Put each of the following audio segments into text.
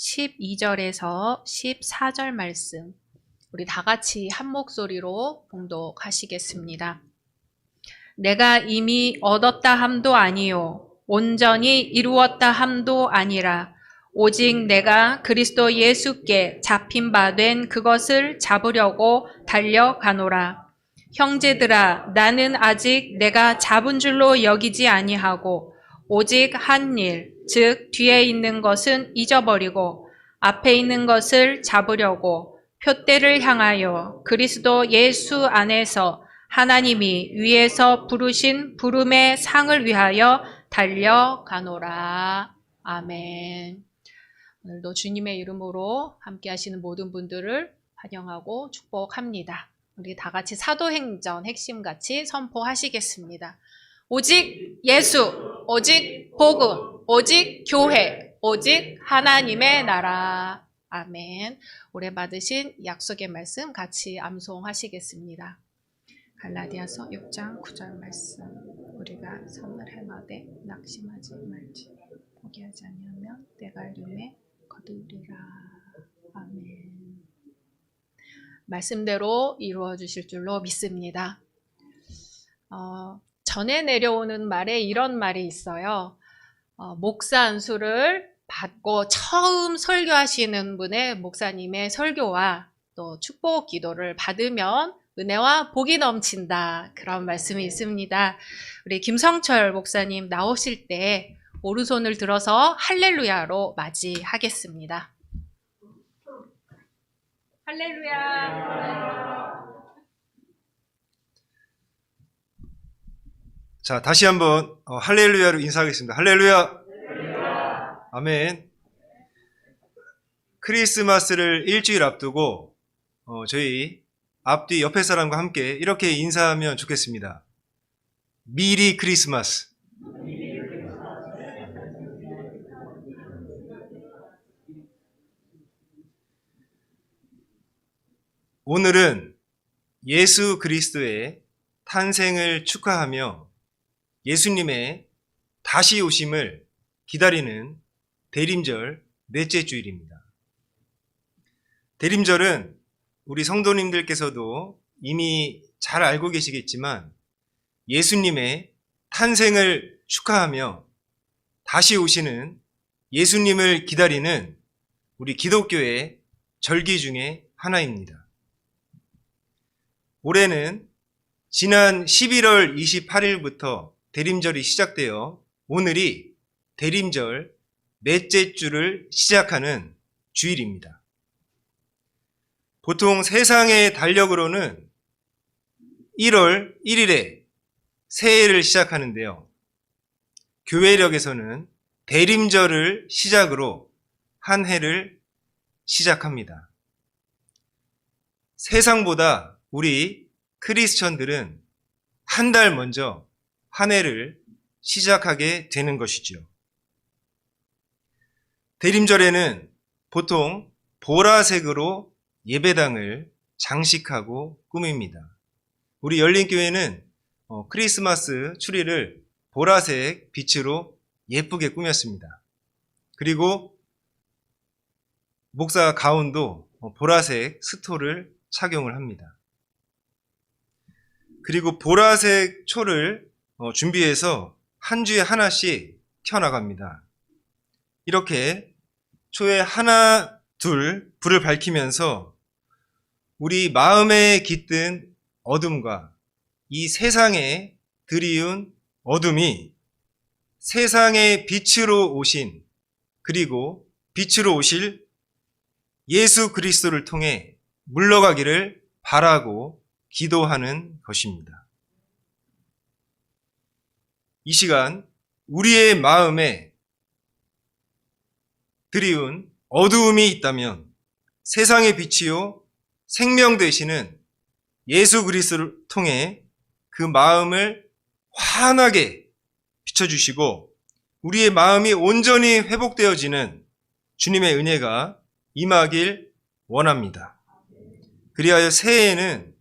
12절에서 14절 말씀 우리 다 같이 한 목소리로 봉독하시겠습니다. 내가 이미 얻었다 함도 아니요 온전히 이루었다 함도 아니라 오직 내가 그리스도 예수께 잡힌 바 된 그것을 잡으려고 달려가노라. 형제들아, 나는 아직 내가 잡은 줄로 여기지 아니하고 오직 한 일, 즉 뒤에 있는 것은 잊어버리고 앞에 있는 것을 잡으려고 표대를 향하여 그리스도 예수 안에서 하나님이 위에서 부르신 부름의 상을 위하여 달려가노라. 아멘. 오늘도 주님의 이름으로 함께 하시는 모든 분들을 환영하고 축복합니다. 우리 다 같이 사도행전 핵심 같이 선포하시겠습니다. 오직 예수, 오직 복음, 오직 교회, 오직 하나님의 나라. 아멘. 올해 받으신 약속의 말씀 같이 암송하시겠습니다. 갈라디아서 6장 9절 말씀. 우리가 선을 행하되 낙심하지 말지. 포기하지 아니하면 때가 이름에 거두리라. 아멘. 말씀대로 이루어 주실 줄로 믿습니다. 어, 전에 내려오는 말에 이런 말이 있어요. 어, 목사 안수를 받고 처음 설교하시는 분의 목사님의 설교와 또 축복 기도를 받으면 은혜와 복이 넘친다. 그런 말씀이 있습니다. 우리 김성철 목사님 나오실 때 오른손을 들어서 할렐루야로 맞이하겠습니다. 할렐루야. 자, 다시 한번 어, 할렐루야로 인사하겠습니다. 할렐루야. 아멘. 크리스마스를 일주일 앞두고 어, 저희 앞뒤 옆에 사람과 함께 이렇게 인사하면 좋겠습니다. 미리 크리스마스. 오늘은 예수 그리스도의 탄생을 축하하며 예수님의 다시 오심을 기다리는 대림절 넷째 주일입니다. 대림절은 우리 성도님들께서도 이미 잘 알고 계시겠지만 예수님의 탄생을 축하하며 다시 오시는 예수님을 기다리는 우리 기독교의 절기 중에 하나입니다. 올해는 지난 11월 28일부터 대림절이 시작되어 오늘이 대림절 넷째 주를 시작하는 주일입니다. 보통 세상의 달력으로는 1월 1일에 새해를 시작하는데요. 교회력에서는 대림절을 시작으로 한 해를 시작합니다. 세상보다 우리 크리스천들은 한 달 먼저 한 해를 시작하게 되는 것이지요. 대림절에는 보통 보라색으로 예배당을 장식하고 꾸밉니다. 우리 열린교회는 어, 크리스마스 추리를 보라색 빛으로 예쁘게 꾸몄습니다. 그리고 목사 가운도 어, 보라색 스토를 착용을 합니다. 그리고 보라색 초를 어, 준비해서 한 주에 하나씩 켜나갑니다. 이렇게 초에 하나, 둘 불을 밝히면서 우리 마음에 깃든 어둠과 이 세상에 드리운 어둠이 세상의 빛으로 오신 그리고 빛으로 오실 예수 그리스도를 통해 물러가기를 바라고 기도하는 것입니다. 이 시간 우리의 마음에 드리운 어두움이 있다면 세상의 빛이요 생명 되시는 예수 그리스도를 통해 그 마음을 환하게 비춰주시고 우리의 마음이 온전히 회복되어지는 주님의 은혜가 임하길 원합니다. 그리하여 새해에는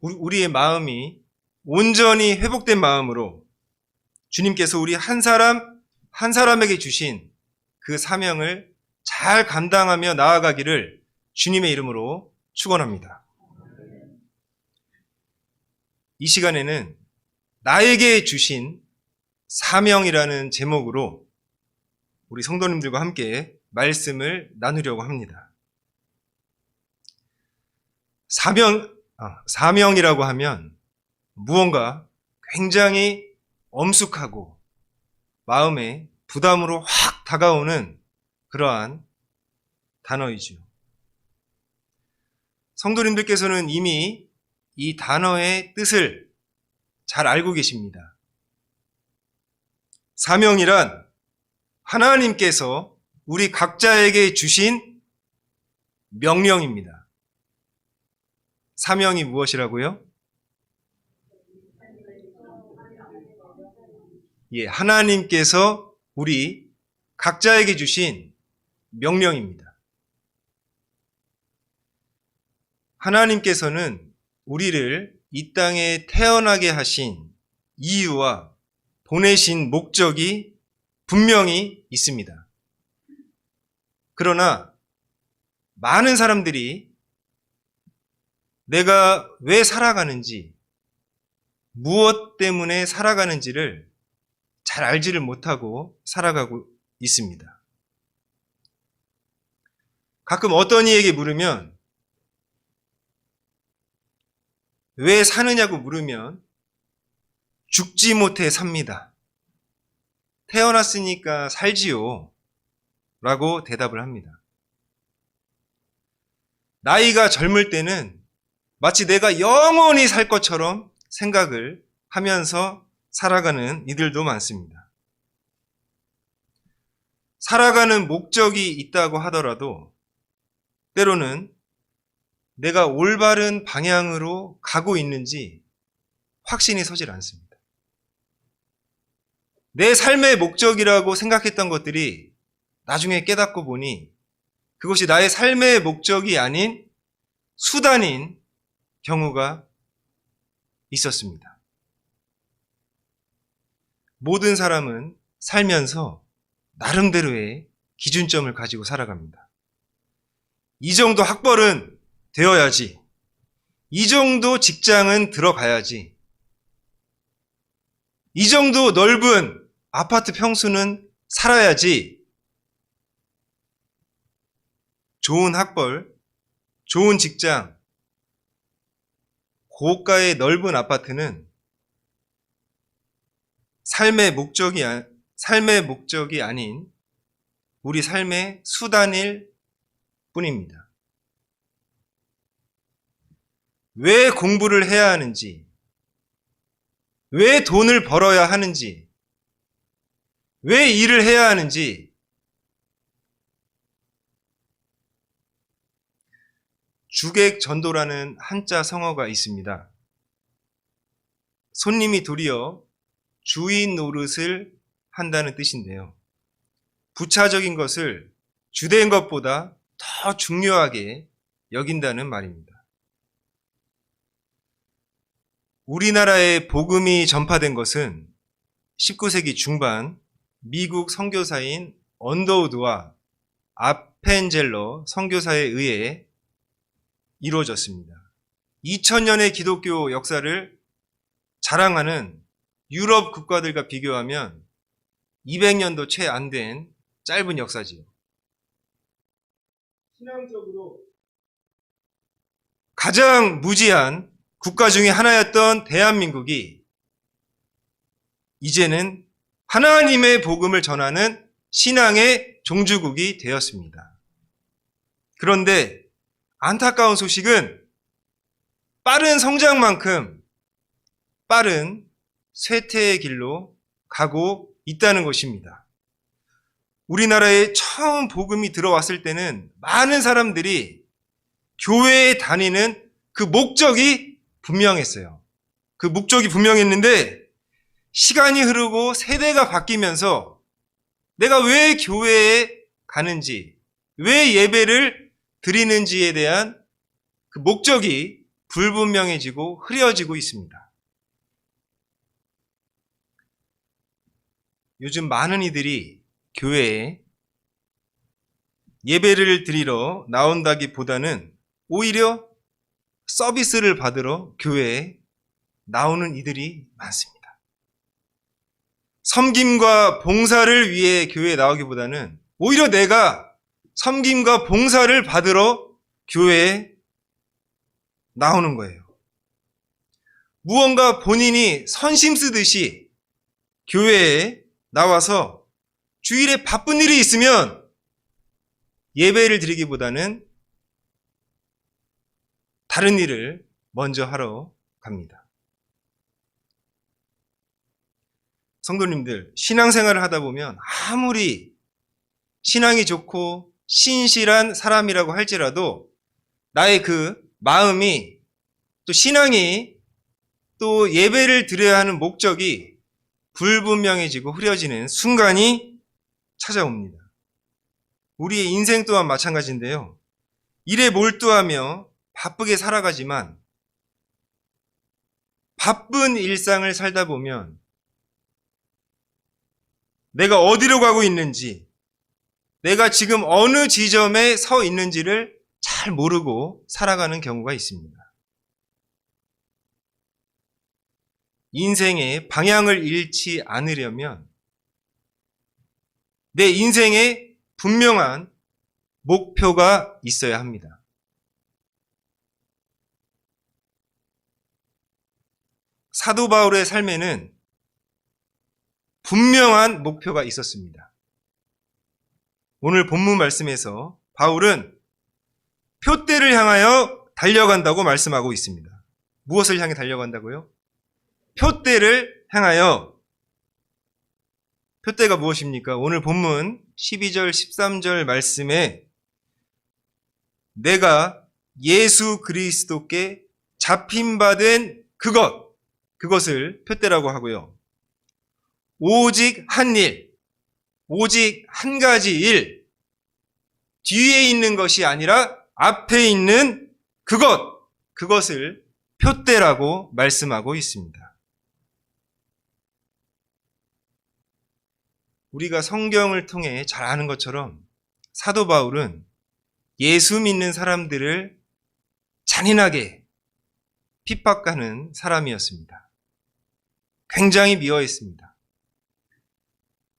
우리의 마음이 온전히 회복된 마음으로 주님께서 우리 한 사람 한 사람에게 주신 그 사명을 잘 감당하며 나아가기를 주님의 이름으로 축원합니다. 이 시간에는 나에게 주신 사명이라는 제목으로 우리 성도님들과 함께 말씀을 나누려고 합니다. 사명, 아, 사명이라고 하면 무언가 굉장히 엄숙하고 마음에 부담으로 확 다가오는 그러한 단어이지요. 성도님들께서는 이미 이 단어의 뜻을 잘 알고 계십니다. 사명이란 하나님께서 우리 각자에게 주신 명령입니다. 사명이 무엇이라고요? 예, 하나님께서 우리 각자에게 주신 명령입니다. 하나님께서는 우리를 이 땅에 태어나게 하신 이유와 보내신 목적이 분명히 있습니다. 그러나 많은 사람들이 내가 왜 살아가는지, 무엇 때문에 살아가는지를 잘 알지를 못하고 살아가고 있습니다. 가끔 어떤 이에게 물으면 왜 사느냐고 물으면 죽지 못해 삽니다. 태어났으니까 살지요. 라고 대답을 합니다. 나이가 젊을 때는 마치 내가 영원히 살 것처럼 생각을 하면서 살아가는 이들도 많습니다. 살아가는 목적이 있다고 하더라도 때로는 내가 올바른 방향으로 가고 있는지 확신이 서질 않습니다. 내 삶의 목적이라고 생각했던 것들이 나중에 깨닫고 보니 그것이 나의 삶의 목적이 아닌 수단인 경우가 있었습니다. 모든 사람은 살면서 나름대로의 기준점을 가지고 살아갑니다. 이 정도 학벌은 되어야지. 이 정도 직장은 들어가야지. 이 정도 넓은 아파트 평수는 살아야지. 좋은 학벌, 좋은 직장, 고가의 넓은 아파트는 삶의 목적이, 아- 삶의 목적이 아닌 우리 삶의 수단일 뿐입니다. 왜 공부를 해야 하는지, 왜 돈을 벌어야 하는지, 왜 일을 해야 하는지, 주객 전도라는 한자 성어가 있습니다. 손님이 도리어 주인 노릇을 한다는 뜻인데요. 부차적인 것을 주된 것보다 더 중요하게 여긴다는 말입니다. 우리나라에 복음이 전파된 것은 19세기 중반 미국 선교사인 언더우드와 아펜젤러 선교사에 의해 이루어졌습니다. 2000년의 기독교 역사를 자랑하는 유럽 국가들과 비교하면 200년도 채 안 된 짧은 역사지요. 신앙적으로 가장 무지한 국가 중에 하나였던 대한민국이 이제는 하나님의 복음을 전하는 신앙의 종주국이 되었습니다. 그런데 안타까운 소식은 빠른 성장만큼 빠른 쇠퇴의 길로 가고 있다는 것입니다. 우리나라에 처음 복음이 들어왔을 때는 많은 사람들이 교회에 다니는 그 목적이 분명했어요. 그 목적이 분명했는데 시간이 흐르고 세대가 바뀌면서 내가 왜 교회에 가는지, 왜 예배를 드리는지에 대한 그 목적이 불분명해지고 흐려지고 있습니다. 요즘 많은 이들이 교회에 예배를 드리러 나온다기보다는 오히려 서비스를 받으러 교회에 나오는 이들이 많습니다. 섬김과 봉사를 위해 교회에 나오기보다는 오히려 내가 섬김과 봉사를 받으러 교회에 나오는 거예요. 무언가 본인이 선심 쓰듯이 교회에 나와서 주일에 바쁜 일이 있으면 예배를 드리기보다는 다른 일을 먼저 하러 갑니다. 성도님들, 신앙생활을 하다 보면 아무리 신앙이 좋고 신실한 사람이라고 할지라도 나의 그 마음이 또 신앙이 또 예배를 드려야 하는 목적이 불분명해지고 흐려지는 순간이 찾아옵니다. 우리의 인생 또한 마찬가지인데요. 일에 몰두하며 바쁘게 살아가지만 바쁜 일상을 살다 보면 내가 어디로 가고 있는지, 내가 지금 어느 지점에 서 있는지를 잘 모르고 살아가는 경우가 있습니다. 인생의 방향을 잃지 않으려면 내 인생에 분명한 목표가 있어야 합니다. 사도 바울의 삶에는 분명한 목표가 있었습니다. 오늘 본문 말씀에서 바울은 표대를 향하여 달려간다고 말씀하고 있습니다. 무엇을 향해 달려간다고요? 표대를 향하여 표대가 무엇입니까? 오늘 본문 12절 13절 말씀에 내가 예수 그리스도께 잡힌 바 된 그것 그것을 표대라고 하고요. 오직 한 일, 오직 한 가지 일, 뒤에 있는 것이 아니라 앞에 있는 그것, 그것을 표대라고 말씀하고 있습니다. 우리가 성경을 통해 잘 아는 것처럼 사도 바울은 예수 믿는 사람들을 잔인하게 핍박하는 사람이었습니다. 굉장히 미워했습니다.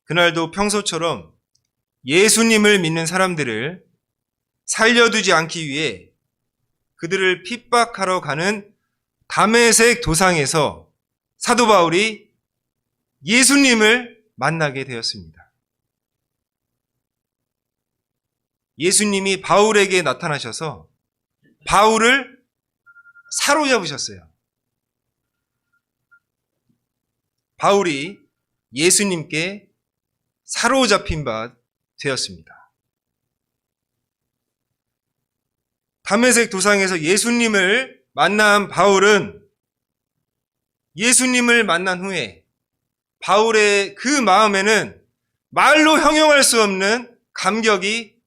그날도 평소처럼 예수님을 믿는 사람들을 살려두지 않기 위해 그들을 핍박하러 가는 담에색 도상에서 사도 바울이 예수님을 만나게 되었습니다. 예수님이 바울에게 나타나셔서 바울을 사로잡으셨어요. 바울이 예수님께 사로잡힌 바 되었습니다. 담에색 도상에서 예수님을 만난 바울은 예수님을 만난 후에 바울의 그 마음에는 말로 형용할 수 없는 감격이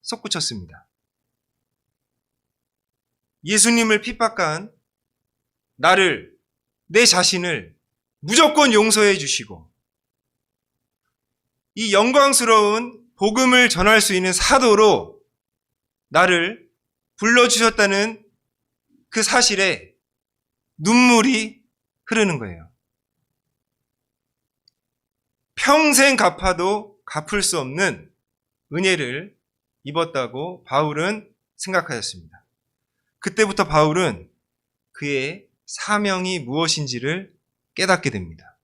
솟구쳤습니다. 예수님을 핍박한 나를, 내 자신을 무조건 용서해 주시고, 이 영광스러운 복음을 전할 수 있는 사도로 나를 불러주셨다는 그 사실에 눈물이 흐르는 거예요. 평생 갚아도 갚을 수 없는 은혜를 입었다고 바울은 생각하였습니다. 그때부터 바울은 그의 사명이 무엇인지를 깨닫게 됩니다.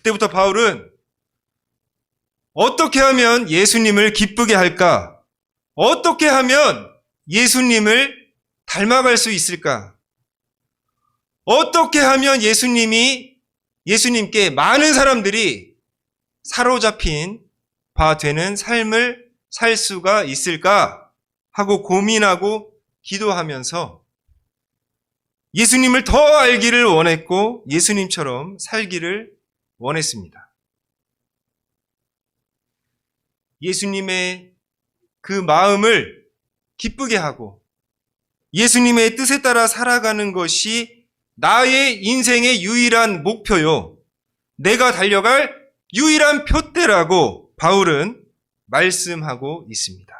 그때부터 바울은 어떻게 하면 예수님을 기쁘게 할까? 어떻게 하면 예수님을 닮아갈 수 있을까? 어떻게 하면 예수님이, 예수님께 많은 사람들이 사로잡힌 바 되는 삶을 살 수가 있을까? 하고 고민하고 기도하면서 예수님을 더 알기를 원했고 예수님처럼 살기를 원했습니다. 예수님의 그 마음을 기쁘게 하고 예수님의 뜻에 따라 살아가는 것이 나의 인생의 유일한 목표요. 내가 달려갈 유일한 표대라고 바울은 말씀하고 있습니다.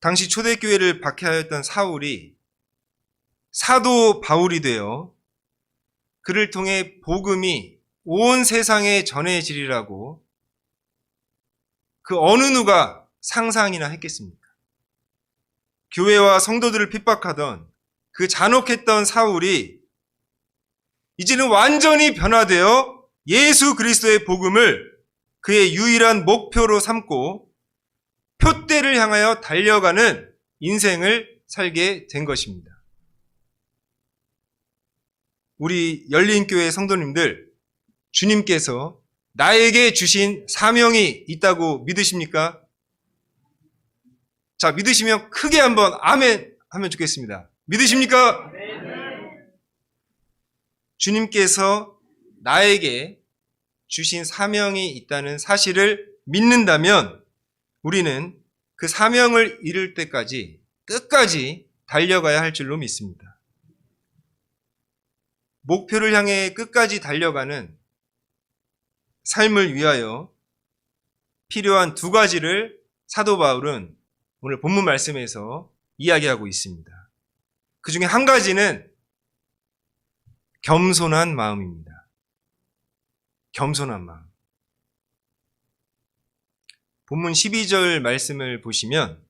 당시 초대교회를 박해하였던 사울이 사도 바울이 되어 그를 통해 복음이 온 세상에 전해지리라고 그 어느 누가 상상이나 했겠습니까? 교회와 성도들을 핍박하던 그 잔혹했던 사울이 이제는 완전히 변화되어 예수 그리스도의 복음을 그의 유일한 목표로 삼고 표대를 향하여 달려가는 인생을 살게 된 것입니다. 우리 열린교회 성도님들, 주님께서 나에게 주신 사명이 있다고 믿으십니까? 자, 믿으시면 크게 한번 아멘 하면 좋겠습니다. 믿으십니까? 주님께서 나에게 주신 사명이 있다는 사실을 믿는다면 우리는 그 사명을 이룰 때까지 끝까지 달려가야 할 줄로 믿습니다. 목표를 향해 끝까지 달려가는 삶을 위하여 필요한 두 가지를 사도 바울은 오늘 본문 말씀에서 이야기하고 있습니다. 그 중에 한 가지는 겸손한 마음입니다. 겸손한 마음. 본문 12절 말씀을 보시면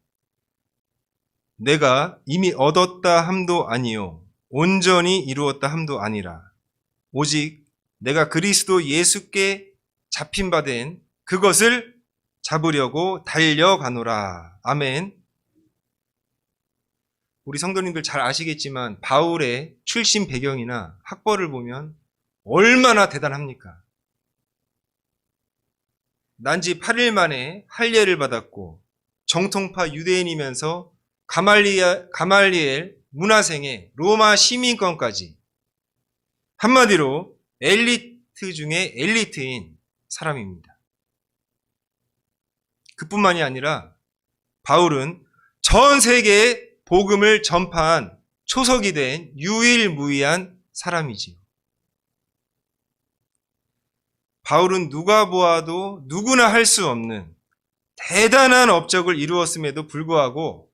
내가 이미 얻었다 함도 아니요 온전히 이루었다 함도 아니라 오직 내가 그리스도 예수께 잡힌 바 된 그것을 잡으려고 달려가노라. 아멘. 우리 성도님들 잘 아시겠지만 바울의 출신 배경이나 학벌을 보면 얼마나 대단합니까? 난지 8일 만에 할례를 받았고 정통파 유대인이면서 가말리엘 문화생의 로마 시민권까지 한마디로 엘리트 중에 엘리트인 사람입니다. 그뿐만이 아니라 바울은 전 세계에 복음을 전파한 초석이 된 유일무이한 사람이지요. 바울은 누가 보아도 누구나 할 수 없는 대단한 업적을 이루었음에도 불구하고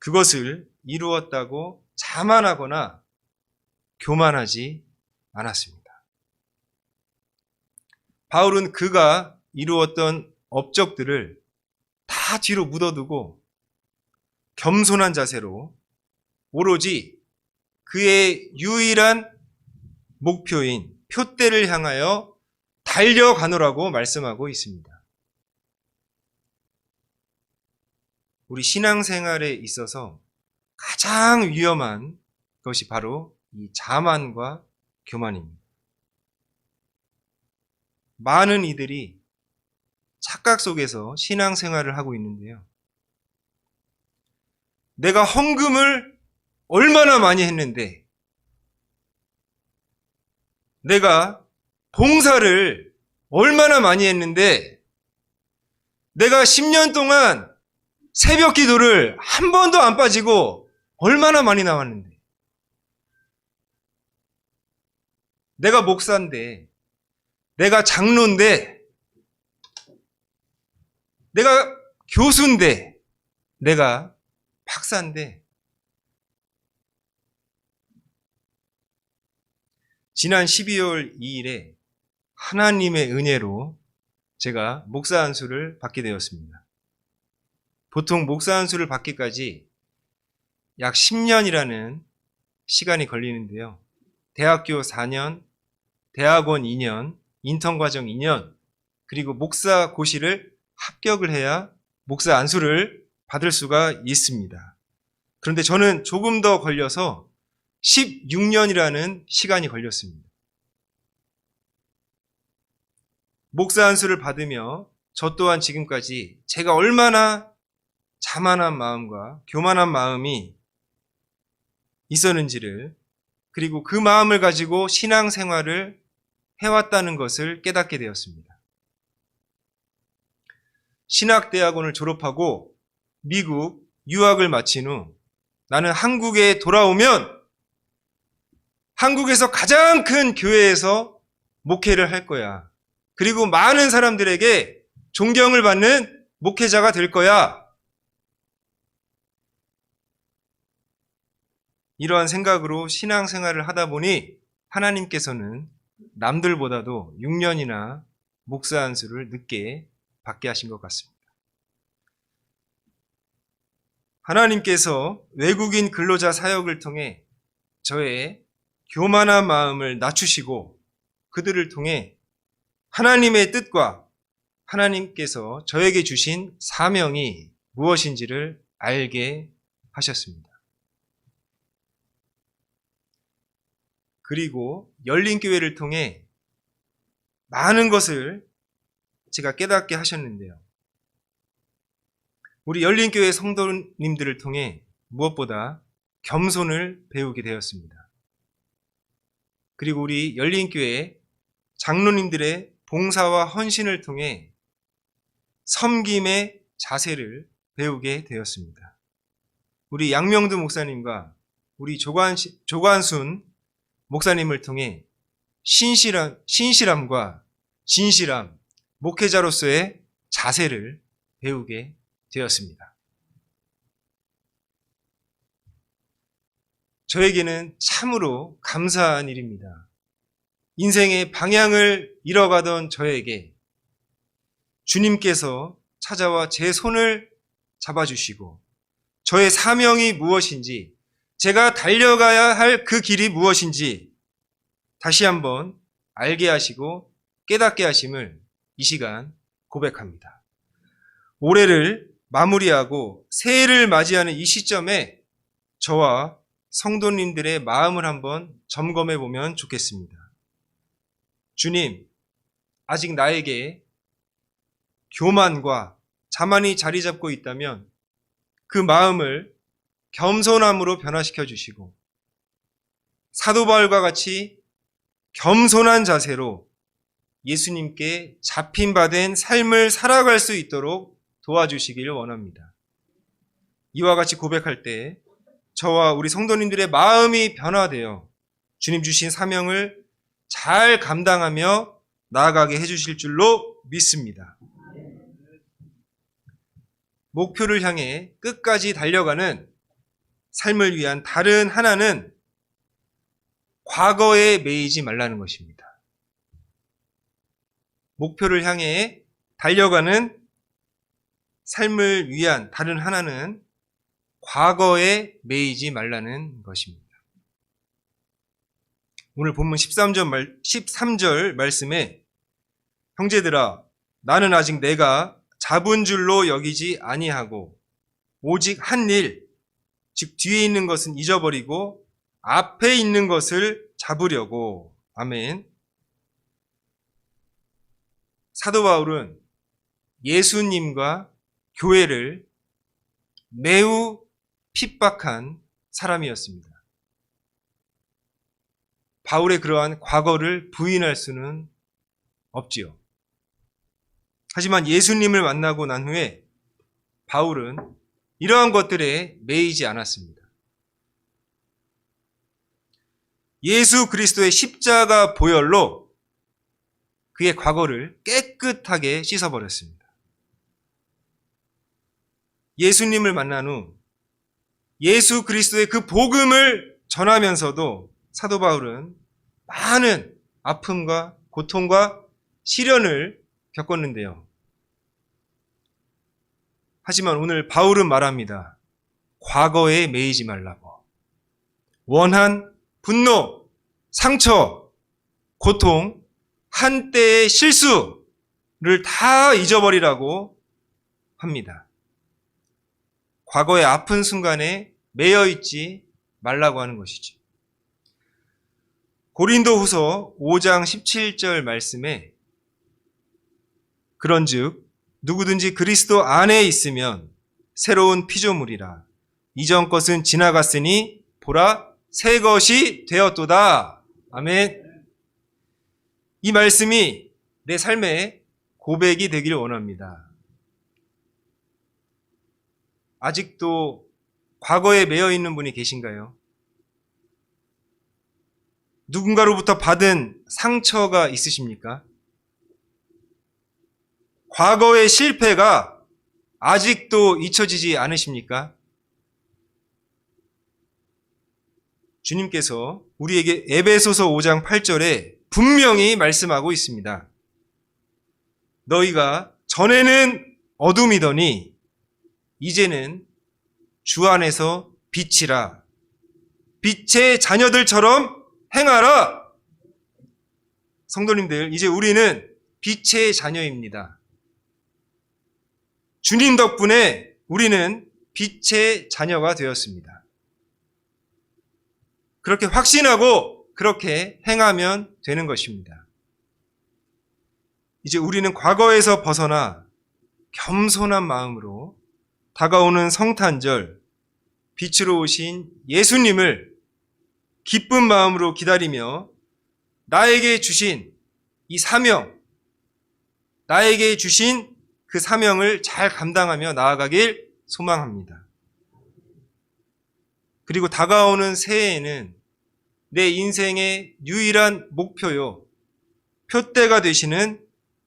그것을 이루었다고 자만하거나 교만하지 않았습니다. 바울은 그가 이루었던 업적들을 다 뒤로 묻어두고 겸손한 자세로 오로지 그의 유일한 목표인 표대를 향하여 달려가노라고 말씀하고 있습니다. 우리 신앙생활에 있어서 가장 위험한 것이 바로 이 자만과 교만입니다. 많은 이들이 착각 속에서 신앙생활을 하고 있는데요. 내가 헌금을 얼마나 많이 했는데, 내가 봉사를 얼마나 많이 했는데, 내가 10년 동안 새벽 기도를 한 번도 안 빠지고 얼마나 많이 나왔는데, 내가 목사인데, 내가 장로인데, 내가 교수인데, 내가 박사인데, 지난 12월 2일에 하나님의 은혜로 제가 목사 안수를 받게 되었습니다. 보통 목사 안수를 받기까지 약 10년이라는 시간이 걸리는데요. 대학교 4년, 대학원 2년, 인턴 과정 2년, 그리고 목사 고시를 합격을 해야 목사 안수를 받을 수가 있습니다. 그런데 저는 조금 더 걸려서 16년이라는 시간이 걸렸습니다. 목사 안수를 받으며 저 또한 지금까지 제가 얼마나 자만한 마음과 교만한 마음이 있었는지를 그리고 그 마음을 가지고 신앙 생활을 해왔다는 것을 깨닫게 되었습니다. 신학대학원을 졸업하고 미국 유학을 마친 후 나는 한국에 돌아오면 한국에서 가장 큰 교회에서 목회를 할 거야. 그리고 많은 사람들에게 존경을 받는 목회자가 될 거야. 이러한 생각으로 신앙생활을 하다 보니 하나님께서는 남들보다도 6년이나 목사 안수를 늦게 받게 하신 것 같습니다. 하나님께서 외국인 근로자 사역을 통해 저의 교만한 마음을 낮추시고 그들을 통해 하나님의 뜻과 하나님께서 저에게 주신 사명이 무엇인지를 알게 하셨습니다. 그리고 열린 교회를 통해 많은 것을 제가 깨닫게 하셨는데요. 우리 열린 교회 성도님들을 통해 무엇보다 겸손을 배우게 되었습니다. 그리고 우리 열린 교회 장로님들의 봉사와 헌신을 통해 섬김의 자세를 배우게 되었습니다. 우리 양명두 목사님과 우리 조관, 조관순 목사님을 통해 신실함, 신실함과 진실함, 목회자로서의 자세를 배우게 되었습니다. 저에게는 참으로 감사한 일입니다. 인생의 방향을 잃어가던 저에게 주님께서 찾아와 제 손을 잡아주시고 저의 사명이 무엇인지 제가 달려가야 할 그 길이 무엇인지 다시 한번 알게 하시고 깨닫게 하심을 이 시간 고백합니다. 올해를 마무리하고 새해를 맞이하는 이 시점에 저와 성도님들의 마음을 한번 점검해 보면 좋겠습니다. 주님, 아직 나에게 교만과 자만이 자리 잡고 있다면 그 마음을 겸손함으로 변화시켜 주시고 사도 바울과 같이 겸손한 자세로 예수님께 잡힌 바 된 삶을 살아갈 수 있도록 도와주시길 원합니다. 이와 같이 고백할 때 저와 우리 성도님들의 마음이 변화되어 주님 주신 사명을 잘 감당하며 나아가게 해주실 줄로 믿습니다. 목표를 향해 끝까지 달려가는 삶을 위한 다른 하나는 과거에 매이지 말라는 것입니다. 목표를 향해 달려가는 삶을 위한 다른 하나는 과거에 매이지 말라는 것입니다. 오늘 본문 13절, 말, 13절 말씀에 형제들아 나는 아직 내가 잡은 줄로 여기지 아니하고 오직 한 일, 즉 뒤에 있는 것은 잊어버리고 앞에 있는 것을 잡으려고 아멘. 사도 바울은 예수님과 교회를 매우 핍박한 사람이었습니다. 바울의 그러한 과거를 부인할 수는 없지요. 하지만 예수님을 만나고 난 후에 바울은 이러한 것들에 매이지 않았습니다. 예수 그리스도의 십자가 보혈로 그의 과거를 깨끗하게 씻어버렸습니다. 예수님을 만난 후 예수 그리스도의 그 복음을 전하면서도 사도 바울은 많은 아픔과 고통과 시련을 겪었는데요. 하지만 오늘 바울은 말합니다. 과거에 매이지 말라고. 원한, 분노, 상처, 고통, 한때의 실수를 다 잊어버리라고 합니다. 과거의 아픈 순간에 매여 있지 말라고 하는 것이죠. 고린도 후서 5장 17절 말씀에 그런즉 누구든지 그리스도 안에 있으면 새로운 피조물이라 이전 것은 지나갔으니 보라 새 것이 되었도다. 아멘. 이 말씀이 내 삶의 고백이 되기를 원합니다. 아직도 과거에 매여 있는 분이 계신가요? 누군가로부터 받은 상처가 있으십니까? 과거의 실패가 아직도 잊혀지지 않으십니까? 주님께서 우리에게 에베소서 5장 8절에 분명히 말씀하고 있습니다. 너희가 전에는 어둠이더니 이제는 주 안에서 빛이라. 빛의 자녀들처럼 행하라. 성도님들, 이제 우리는 빛의 자녀입니다. 주님 덕분에 우리는 빛의 자녀가 되었습니다. 그렇게 확신하고 그렇게 행하면 되는 것입니다. 이제 우리는 과거에서 벗어나 겸손한 마음으로 다가오는 성탄절, 빛으로 오신 예수님을 기쁜 마음으로 기다리며 나에게 주신 이 사명, 나에게 주신 그 사명을 잘 감당하며 나아가길 소망합니다. 그리고 다가오는 새해에는 내 인생의 유일한 목표요, 표대가 되시는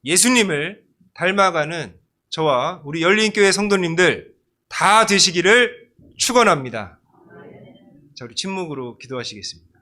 예수님을 닮아가는 저와 우리 열린교회 성도님들 다 되시기를 축원합니다. 자, 우리 침묵으로 기도하시겠습니다.